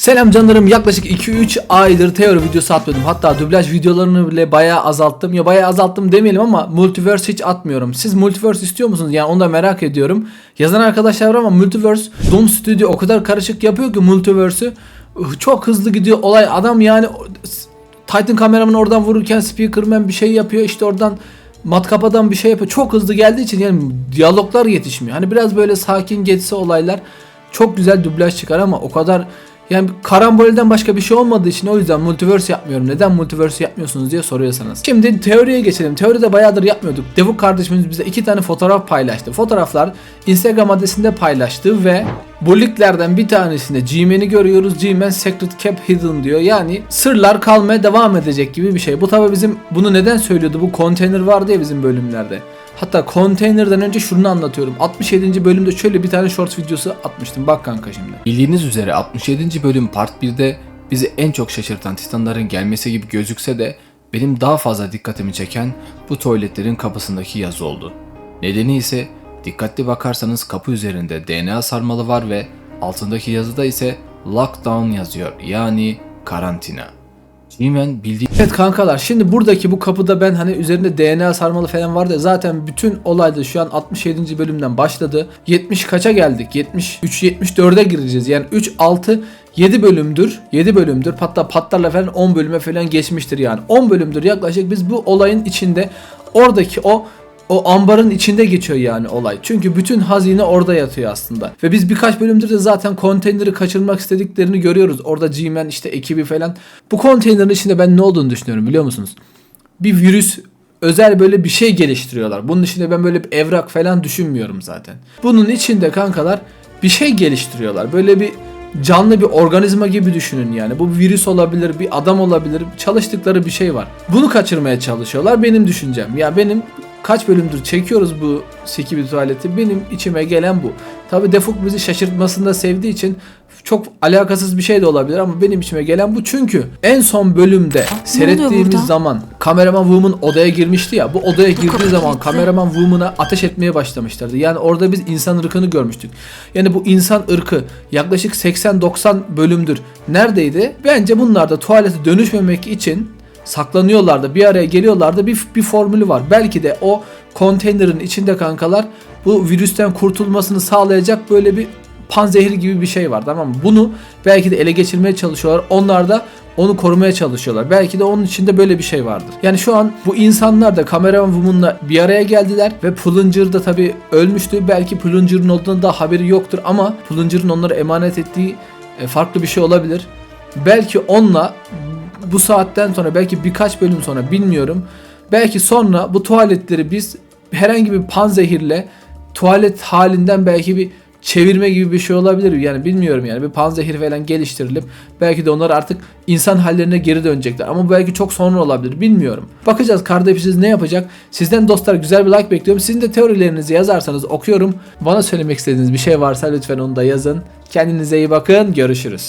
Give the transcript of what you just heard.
Selam canlarım yaklaşık 2-3 aydır teori videosu atmıyordum. Hatta dublaj videolarını bile bayağı azalttım. Ya bayağı azalttım demeyelim ama multiverse hiç atmıyorum. Siz multiverse istiyor musunuz? Yani onu da merak ediyorum. Yazan arkadaşlar var ama multiverse Doom Studio o kadar karışık yapıyor ki multiverse'ü. Çok hızlı gidiyor olay. Adam yani Titan kameraman oradan vururken Speakerman bir şey yapıyor. işte oradan matkapadan bir şey yapıyor. Çok hızlı geldiği için yani diyaloglar yetişmiyor. Hani biraz böyle sakin geçse olaylar çok güzel dublaj çıkar ama o kadar yani karambolden başka bir şey olmadığı için o yüzden multiverse yapmıyorum. Neden multiverse yapmıyorsunuz diye soruyorsanız. Şimdi teoriye geçelim. Teoride bayağıdır yapmıyorduk. Devuk kardeşimiz bize iki tane fotoğraf paylaştı. Fotoğraflar Instagram adresinde paylaştı ve bu linklerden bir tanesinde G-Man'i görüyoruz. G-Man Secret Cap Hidden diyor. Yani sırlar kalmaya devam edecek gibi bir şey. Bu tabi bizim bunu neden söylüyordu? Bu konteyner vardı ya bizim bölümlerde. Hatta konteynerden önce şunu anlatıyorum. 67. bölümde şöyle bir tane short videosu atmıştım. Bak kanka şimdi. Bildiğiniz üzere 67. bölüm part 1'de bizi en çok şaşırtan Titanların gelmesi gibi gözükse de benim daha fazla dikkatimi çeken bu tuvaletlerin kapısındaki yazı oldu. Nedeni ise dikkatli bakarsanız kapı üzerinde DNA sarmalı var ve altındaki yazıda ise lockdown yazıyor yani karantina. G-Man bildiği Evet kankalar şimdi buradaki bu kapıda ben hani üzerinde DNA sarmalı falan vardı zaten bütün olay da şu an 67. bölümden başladı. 70 kaça geldik? 73 74'e gireceğiz. Yani 3 6 7 bölümdür. 7 bölümdür. Hatta patlarla falan 10 bölüme falan geçmiştir yani. 10 bölümdür yaklaşık biz bu olayın içinde oradaki o o ambarın içinde geçiyor yani olay. Çünkü bütün hazine orada yatıyor aslında. Ve biz birkaç bölümdür de zaten konteyneri kaçırmak istediklerini görüyoruz. Orada G-Man işte ekibi falan. Bu konteynerin içinde ben ne olduğunu düşünüyorum biliyor musunuz? Bir virüs özel böyle bir şey geliştiriyorlar. Bunun içinde ben böyle bir evrak falan düşünmüyorum zaten. Bunun içinde kankalar bir şey geliştiriyorlar. Böyle bir canlı bir organizma gibi düşünün yani. Bu virüs olabilir, bir adam olabilir. Çalıştıkları bir şey var. Bunu kaçırmaya çalışıyorlar benim düşüncem. Ya benim kaç bölümdür çekiyoruz bu Sikibi tuvaleti. Benim içime gelen bu. Tabi Defuk bizi şaşırtmasını da sevdiği için çok alakasız bir şey de olabilir ama benim içime gelen bu çünkü en son bölümde seyrettiğimiz burada? zaman kameraman Woman odaya girmişti ya bu odaya girdiği kapı zaman kilitli. kameraman Woman'a ateş etmeye başlamışlardı. Yani orada biz insan ırkını görmüştük. Yani bu insan ırkı yaklaşık 80-90 bölümdür neredeydi? Bence bunlar da tuvalete dönüşmemek için saklanıyorlardı. Bir araya geliyorlardı. Bir, bir formülü var. Belki de o konteynerin içinde kankalar bu virüsten kurtulmasını sağlayacak böyle bir panzehir gibi bir şey var tamam mı? Bunu belki de ele geçirmeye çalışıyorlar. Onlar da onu korumaya çalışıyorlar. Belki de onun içinde böyle bir şey vardır. Yani şu an bu insanlar da kameraman Woman'la bir araya geldiler ve Plunger da tabi ölmüştü. Belki Plunger'ın olduğunu da haberi yoktur ama Plunger'ın onlara emanet ettiği e, farklı bir şey olabilir. Belki onunla bu saatten sonra belki birkaç bölüm sonra bilmiyorum. Belki sonra bu tuvaletleri biz herhangi bir panzehirle tuvalet halinden belki bir çevirme gibi bir şey olabilir. Yani bilmiyorum yani bir panzehir falan geliştirilip belki de onlar artık insan hallerine geri dönecekler. Ama belki çok sonra olabilir. Bilmiyorum. Bakacağız kardeşiniz ne yapacak. Sizden dostlar güzel bir like bekliyorum. Sizin de teorilerinizi yazarsanız okuyorum. Bana söylemek istediğiniz bir şey varsa lütfen onu da yazın. Kendinize iyi bakın. Görüşürüz.